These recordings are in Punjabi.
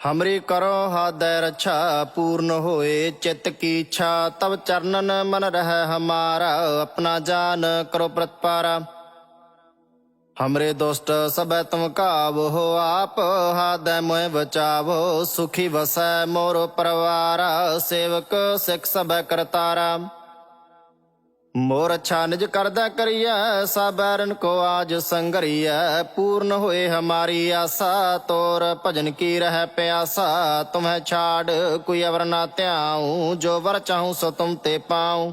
ਹਮਰੀ ਕਰੋ ਹਾਦੈ ਰੱਛਾ, ਪੂਰਨ ਹੋਏ ਚਿਤ ਕੀ ਇੱਛਾ ਤਬ ਚਰਨਨ ਮਨ ਰਹਿ ਹਮਾਰਾ, ਆਪਣਾ ਜਾਨ ਕਰੋ ਪ੍ਰਤਪਾਰਾ। ਹਮਰੇ ਦੋਸਤ ਸਭੈ ਤੁਮ ਕਾਵੋ ਆਪ, ਹਾਦੈ ਮੋਇ ਬਚਾਵੋ, ਸੁਖੀ ਵਸੈ ਮੋਰ ਪਰਵਾਰਾ, ਸੇਵਕ ਸਿਖ ਸਭੈ ਕਰਤਾਰਾ। ਮੋਰ ਅੱਛਾ ਨਿਜ ਕਰਦਾ ਕਰੀਐ, ਸਾਬਰਨ ਕੋ ਆਜ ਸੰਗਰੀਐ। ਪੂਰਨ ਹੋਏ ਹਮਾਰੀ ਆਸਾ, ਤੋਰ ਭਜਨ ਕੀ ਰਹਿ ਪਿਆਸਾ। ਤੁਮਹਿ ਛਾੜ ਕੋਈ ਅਵਰ ਨਾ ਧਿਆਉ, ਜੋ ਵਰ ਚਾਹੂ ਸੋ ਤੁਮ ਤੇ ਪਾਉ।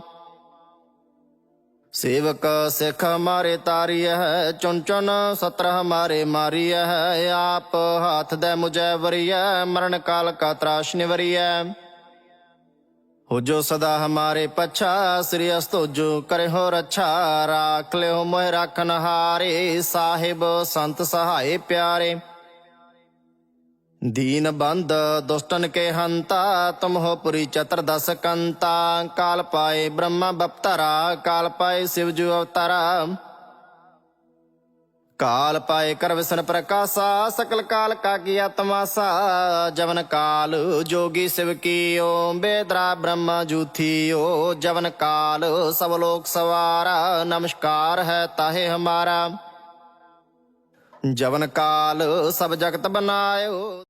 ਸੇਵਕ ਸਿਖ ਹਮਾਰੇ ਤਾਰੀਐ, ਚੁਣ ਚੁਣ ਸਤਰ ਹਮਾਰੇ ਮਾਰੀਐ। ਆਪ ਹੱਥ ਦੇ ਮੁਜੈ ਵਰੀਐ, ਮਰਨ ਕਾਲ ਕਾ ਤਰਾਸ਼ ਨਿਵਰੀਐ। हो जो सदा हमारे पच्छा श्री अस्तोजो करे हो रक्षा राख ले हो मोह राखन हारे साहिब संत सहाय प्यारे दीन बंद दुष्टन के हंता तुम हो पुरी चतुर्दश कंता काल पाए ब्रह्मा बप्तरा काल पाए शिवजू अवतारा काल पाए ਕਾਲ ਪਾਏ ਕਰ ਵਿਸਨ ਪ੍ਰਕਾਸ਼ਾ, ਸਕਲ ਕਾਲ ਕਾ ਕੀਆ ਤਮਾਸਾ ਜਵਨ ਕਾਲ ਜੋਗੀ ਸਿਵ ਕੀ ਓ ਬੇਦਰਾ ਬ੍ਰਹਮ ਜੂਥੀ ਓ ਜਵਨ ਕਾਲ ਸਭ ਲੋਕ ਸਵਾਰਾ, ਨਮਸਕਾਰ ਹੈ ਤਾਹੇ ਹਮਾਰਾ। ਜਵਨ ਕਾਲ ਸਭ ਜਗਤ ਬਨਾਇਓ।